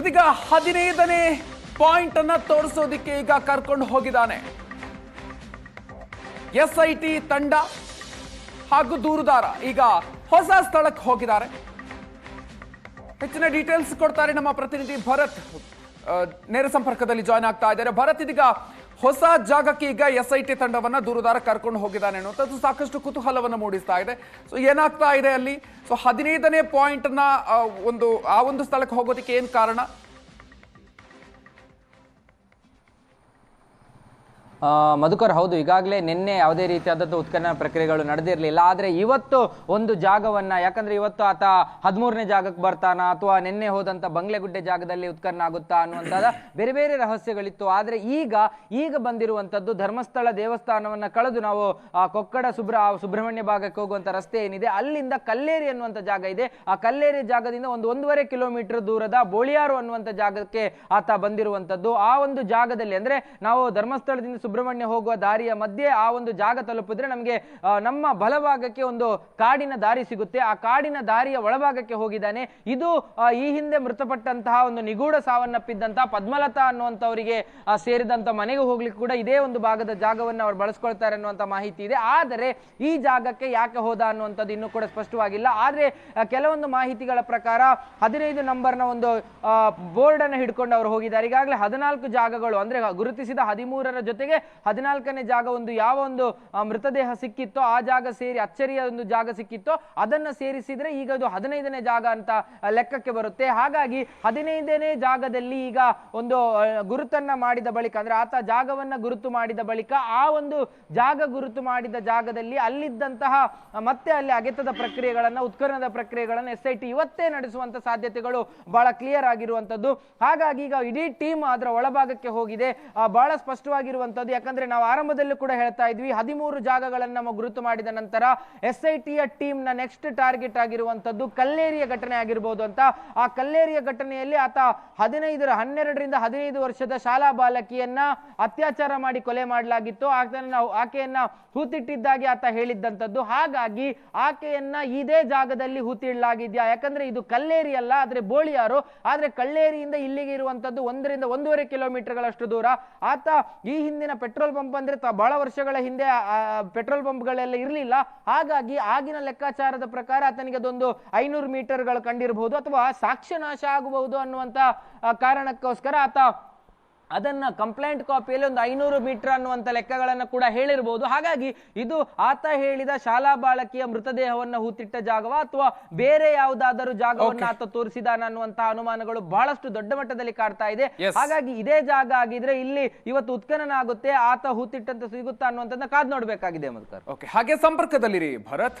ಇದೀಗ ಹದಿನೈದನೇ ಪಾಯಿಂಟ್ ಅನ್ನ ತೋರಿಸೋದಿಕ್ಕೆ ಈಗ ಕರ್ಕೊಂಡು ಹೋಗಿದ್ದಾನೆ. ಎಸ್ ಐ ಟಿ ತಂಡ ಹಾಗೂ ದೂರುದಾರ ಈಗ ಹೊಸ ಸ್ಥಳಕ್ಕೆ ಹೋಗಿದ್ದಾರೆ. ಹೆಚ್ಚಿನ ಡೀಟೇಲ್ಸ್ ಕೊಡ್ತಾರೆ ನಮ್ಮ ಪ್ರತಿನಿಧಿ ಭರತ್. ನೇರ ಸಂಪರ್ಕದಲ್ಲಿ ಜಾಯ್ನ್ ಆಗ್ತಾ ಇದ್ದಾರೆ. ಭರತ್, ಇದೀಗ ಹೊಸ ಜಾಗಕ್ಕೆ ಈಗ ಎಸ್ ಐ ಟಿ ತಂಡವನ್ನು ದೂರುದಾರ ಕರ್ಕೊಂಡು ಹೋಗಿದ್ದಾನೆ ಅನ್ನುವಂಥದ್ದು ಸಾಕಷ್ಟು ಕುತೂಹಲವನ್ನು ಮೂಡಿಸ್ತಾ ಇದೆ. ಸೊ ಏನಾಗ್ತಾ ಇದೆ ಅಲ್ಲಿ? ಸೊ ಹದಿನೈದನೇ ಪಾಯಿಂಟ್ನ ಒಂದು, ಆ ಒಂದು ಸ್ಥಳಕ್ಕೆ ಹೋಗೋದಕ್ಕೆ ಏನು ಕಾರಣ? ಮಧುಕರ್ ಹೌದು, ಈಗಾಗಲೇ ನಿನ್ನೆ ಯಾವುದೇ ರೀತಿಯಾದಂಥ ಉತ್ಖನನ ಪ್ರಕ್ರಿಯೆಗಳು ನಡೆದಿರಲಿಲ್ಲ. ಆದರೆ ಇವತ್ತು ಒಂದು ಜಾಗವನ್ನ, ಯಾಕಂದ್ರೆ ಇವತ್ತು ಆತ ಹದಿಮೂರನೇ ಜಾಗಕ್ಕೆ ಬರ್ತಾನ, ಅಥವಾ ನಿನ್ನೆ ಹೋದಂಥ ಬಂಗ್ಲೆಗುಡ್ಡೆ ಜಾಗದಲ್ಲಿ ಉತ್ಖನನ ಆಗುತ್ತಾ ಅನ್ನುವಂಥದ್ದು ಬೇರೆ ಬೇರೆ ರಹಸ್ಯಗಳಿತ್ತು. ಆದರೆ ಈಗ ಈಗ ಬಂದಿರುವಂಥದ್ದು ಧರ್ಮಸ್ಥಳ ದೇವಸ್ಥಾನವನ್ನ ಕಳೆದು ನಾವು, ಆ, ಕೊಕ್ಕಡ ಸುಬ್ರ, ಸುಬ್ರಹ್ಮಣ್ಯ ಭಾಗಕ್ಕೆ ಹೋಗುವಂಥ ರಸ್ತೆ ಏನಿದೆ, ಅಲ್ಲಿಂದ ಕಲ್ಲೇರಿ ಅನ್ನುವಂಥ ಜಾಗ ಇದೆ. ಆ ಕಲ್ಲೇರಿ ಜಾಗದಿಂದ ಒಂದು ಒಂದೂವರೆ ಕಿಲೋಮೀಟರ್ ದೂರದ ಬೋಳಿಯಾರು ಅನ್ನುವಂಥ ಜಾಗಕ್ಕೆ ಆತ ಬಂದಿರುವಂಥದ್ದು. ಆ ಒಂದು ಜಾಗದಲ್ಲಿ ಅಂದ್ರೆ ನಾವು ಧರ್ಮಸ್ಥಳದಿಂದ ಸುಬ್ರಹ್ಮಣ್ಯ ಹೋಗುವ ದಾರಿಯ ಮಧ್ಯೆ ಆ ಒಂದು ಜಾಗ ತಲುಪಿದ್ರೆ ನಮಗೆ ನಮ್ಮ ಬಲಭಾಗಕ್ಕೆ ಒಂದು ಕಾಡಿನ ದಾರಿ ಸಿಗುತ್ತೆ. ಆ ಕಾಡಿನ ದಾರಿಯ ಒಳಭಾಗಕ್ಕೆ ಹೋಗಿದ್ದಾನೆ. ಇದು ಈ ಹಿಂದೆ ಮೃತಪಟ್ಟಂತಹ ಒಂದು ನಿಗೂಢ ಸಾವನ್ನಪ್ಪಿದ್ದಂತಹ ಪದ್ಮಲತಾ ಅನ್ನುವಂಥವರಿಗೆ ಸೇರಿದಂಥ ಮನೆಗೆ ಹೋಗ್ಲಿಕ್ಕೆ ಕೂಡ ಇದೇ ಒಂದು ಭಾಗದ ಜಾಗವನ್ನು ಅವ್ರು ಬಳಸ್ಕೊಳ್ತಾರೆ ಅನ್ನುವಂಥ ಮಾಹಿತಿ ಇದೆ. ಆದರೆ ಈ ಜಾಗಕ್ಕೆ ಯಾಕೆ ಹೋದ ಅನ್ನುವಂಥದ್ದು ಇನ್ನೂ ಕೂಡ ಸ್ಪಷ್ಟವಾಗಿಲ್ಲ. ಆದ್ರೆ ಕೆಲವೊಂದು ಮಾಹಿತಿಗಳ ಪ್ರಕಾರ ಹದಿನೈದು ನಂಬರ್ನ ಒಂದು ಬೋರ್ಡ್ ಅನ್ನು ಹಿಡ್ಕೊಂಡು ಅವರು ಹೋಗಿದ್ದಾರೆ. ಈಗಾಗಲೇ ಹದಿನಾಲ್ಕು ಜಾಗಗಳು, ಅಂದ್ರೆ ಗುರುತಿಸಿದ ಹದಿಮೂರರ ಜೊತೆಗೆ ಹದಿನಾಲ್ಕನೇ ಜಾಗ ಒಂದು, ಯಾವ ಒಂದು ಮೃತದೇಹ ಸಿಕ್ಕಿತ್ತೋ, ಆ ಜಾಗ ಸೇರಿ, ಅಚ್ಚರಿಯ ಒಂದು ಜಾಗ ಸಿಕ್ಕಿತ್ತೋ, ಅದನ್ನ ಸೇರಿಸಿದ್ರೆ ಈಗ ಅದು ಹದಿನೈದನೇ ಜಾಗ ಅಂತ ಲೆಕ್ಕಕ್ಕೆ ಬರುತ್ತೆ. ಹಾಗಾಗಿ ಹದಿನೈದನೇ ಜಾಗದಲ್ಲಿ ಈಗ ಒಂದು ಗುರುತನ್ನ ಮಾಡಿದ ಬಳಿಕ, ಅಂದ್ರೆ ಆತ ಜಾಗವನ್ನ ಗುರುತು ಮಾಡಿದ ಬಳಿಕ, ಆ ಒಂದು ಜಾಗ ಗುರುತು ಮಾಡಿದ ಜಾಗದಲ್ಲಿ ಅಲ್ಲಿದ್ದಂತಹ ಮತ್ತೆ ಅಲ್ಲಿ ಅಗೆತದ ಪ್ರಕ್ರಿಯೆಗಳನ್ನ ಉತ್ಖನನದ ಪ್ರಕ್ರಿಯೆಗಳನ್ನ ಎಸ್ ಐ ಟಿ ಇವತ್ತೇ ನಡೆಸುವಂತ ಸಾಧ್ಯತೆಗಳು ಬಹಳ ಕ್ಲಿಯರ್ ಆಗಿರುವಂತದ್ದು ಹಾಗಾಗಿ ಈಗ ಇಡೀ ಟೀಮ್ ಅದರ ಒಳಭಾಗಕ್ಕೆ ಹೋಗಿದೆ. ಬಹಳ ಸ್ಪಷ್ಟವಾಗಿರುವಂತದ್ದು ಯಾಕಂದ್ರೆ ನಾವು ಆರಂಭದಲ್ಲೂ ಕೂಡ ಹೇಳ್ತಾ ಇದ್ವಿ, ಹದಿಮೂರು ಜಾಗಗಳನ್ನ ನಮ್ಮ ಗುರುತು ಮಾಡಿದ ನಂತರ ಎಸ್ ಐ ಟಿಯ ಟೀಮ್ನ ನೆಕ್ಸ್ಟ್ ಟಾರ್ಗೆಟ್ ಆಗಿರುವಂತದ್ದು ಕಲ್ಲೇರಿಯ ಘಟನೆ ಆಗಿರ್ಬೋದು ಅಂತ. ಆ ಕಲ್ಲೇರಿಯ ಘಟನೆಯಲ್ಲಿ ಆತ ಹದಿನೈದರ ಹನ್ನೆರಡರಿಂದ ಹದಿನೈದು ವರ್ಷದ ಶಾಲಾ ಬಾಲಕಿಯನ್ನ ಅತ್ಯಾಚಾರ ಮಾಡಿ ಕೊಲೆ ಮಾಡಲಾಗಿತ್ತು. ಆತನ ಆಕೆಯನ್ನ ಹೂತಿಟ್ಟಿದ್ದಾಗಿ ಆತ ಹೇಳಿದ್ದಂಥದ್ದು. ಹಾಗಾಗಿ ಆಕೆಯನ್ನ ಇದೇ ಜಾಗದಲ್ಲಿ ಹೂತಿಡ್ಲಾಗಿದ್ಯಾ? ಯಾಕಂದ್ರೆ ಇದು ಕಲ್ಲೇರಿ ಅಲ್ಲ, ಆದ್ರೆ ಬೋಳಿಯಾರು. ಆದ್ರೆ ಕಲ್ಲೇರಿಯಿಂದ ಇಲ್ಲಿಗೆ ಇರುವಂತದ್ದು ಒಂದರಿಂದ ಒಂದೂವರೆ ಕಿಲೋಮೀಟರ್ಗಳಷ್ಟು ದೂರ. ಆತ ಈ ಹಿಂದಿನ ಪೆಟ್ರೋಲ್ ಪಂಪ್ ಅಂದ್ರೆ ಬಹಳ ವರ್ಷಗಳ ಹಿಂದೆ ಪೆಟ್ರೋಲ್ ಪಂಪ್ಗಳೆಲ್ಲ ಇರಲಿಲ್ಲ. ಹಾಗಾಗಿ ಆಗಿನ ಲೆಕ್ಕಾಚಾರದ ಪ್ರಕಾರ ಆತನಿಗೆ ಅದೊಂದು ಐನೂರು ಮೀಟರ್ಗಳು ಕಂಡಿರಬಹುದು ಅಥವಾ ಸಾಕ್ಷ್ಯನಾಶ ಆಗಬಹುದು ಅನ್ನುವಂತ ಕಾರಣಕ್ಕೋಸ್ಕರ ಆತ ಅದನ್ನ ಕಂಪ್ಲೇಂಟ್ ಕಾಪಿಯಲ್ಲಿ ಒಂದು ಐನೂರು ಮೀಟರ್ ಅನ್ನುವಂಥ ಲೆಕ್ಕಗಳನ್ನ ಕೂಡ ಹೇಳಿರ್ಬೋದು. ಹಾಗಾಗಿ ಇದು ಆತ ಹೇಳಿದ ಶಾಲಾ ಬಾಲಕಿಯ ಮೃತದೇಹವನ್ನು ಹೂತಿಟ್ಟ ಜಾಗವ ಅಥವಾ ಬೇರೆ ಯಾವುದಾದರೂ ಜಾಗವನ್ನು ಆತ ತೋರಿಸಿದಾನ ಅನ್ನುವಂತಹ ಅನುಮಾನಗಳು ಬಹಳಷ್ಟು ದೊಡ್ಡ ಮಟ್ಟದಲ್ಲಿ ಕಾಡ್ತಾ ಇದೆ. ಹಾಗಾಗಿ ಇದೇ ಜಾಗ ಆಗಿದ್ರೆ ಇಲ್ಲಿ ಇವತ್ತು ಉತ್ಖನನ ಆಗುತ್ತೆ ಆತ ಹೂತಿಟ್ಟಂತ ಸಿಗುತ್ತಾ ಅನ್ನುವಂಥದ್ದನ್ನ ಕಾದ್ ನೋಡ್ಬೇಕಾಗಿದೆ ಮಧುಕರ್. ಓಕೆ ಹಾಗೆ ಸಂಪರ್ಕದಲ್ಲಿರಿ ಭರತ್.